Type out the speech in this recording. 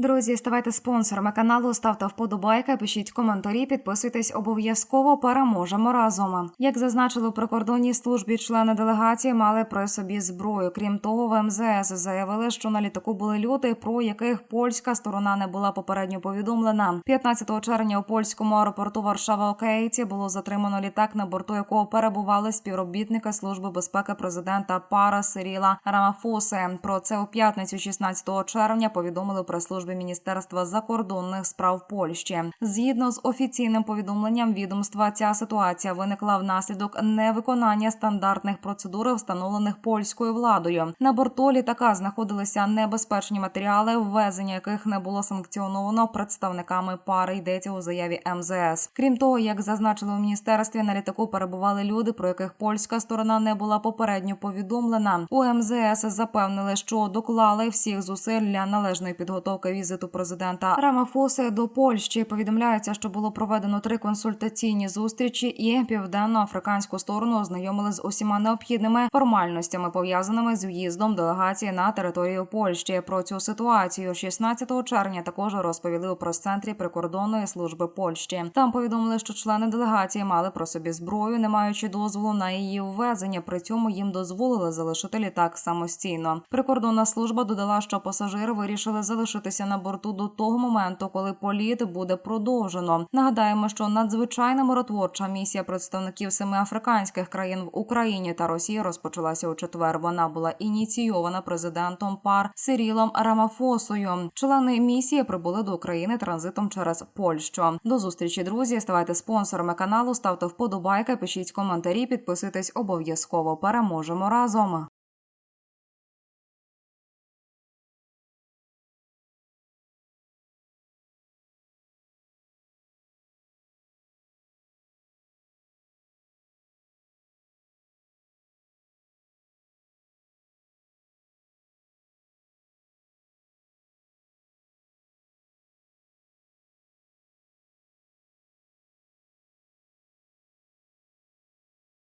Друзі, ставайте спонсорами каналу, ставте вподобайки, пишіть коментарі, підписуйтесь обов'язково. Переможемо разом. Як зазначили у прикордонній службі, члени делегації мали при собі зброю. Крім того, в МЗС заявили, що на літаку були люди, про яких польська сторона не була попередньо повідомлена. 15 червня у польському аеропорту Варшава Океїці було затримано літак, на борту якого перебували співробітники служби безпеки президента Пара Сиріла Рамафоси. Про це у п'ятницю, 16 червня, повідомили про службі Міністерства закордонних справ Польщі. Згідно з офіційним повідомленням відомства, ця ситуація виникла внаслідок невиконання стандартних процедур, встановлених польською владою. На борту літака знаходилися небезпечні матеріали, ввезення яких не було санкціоновано представниками пари. Йдеться у заяві МЗС. Крім того, як зазначили у міністерстві, на літаку перебували люди, про яких польська сторона не була попередньо повідомлена. У МЗС запевнили, що доклали всіх зусиль для належної підготовки візиту президента Рамафоси до Польщі. Повідомляється, що було проведено три консультаційні зустрічі, і південно-африканську сторону ознайомили з усіма необхідними формальностями, пов'язаними з в'їздом делегації на територію Польщі. Про цю ситуацію 16 червня також розповіли у прес-центрі прикордонної служби Польщі. Там повідомили, що члени делегації мали про собі зброю, не маючи дозволу на її ввезення. При цьому їм дозволили залишити літак самостійно. Прикордонна служба додала, що пасажири вирішили залишитися на борту до того моменту, коли політ буде продовжено. Нагадаємо, що надзвичайна миротворча місія представників семи африканських країн в Україні та Росії розпочалася у четвер. Вона була ініційована президентом пар Сирілом Рамафосою. Члени місії прибули до України транзитом через Польщу. До зустрічі, друзі. Ставайте спонсорами каналу, ставте вподобайки, пишіть коментарі, підписуйтесь обов'язково. Переможемо разом.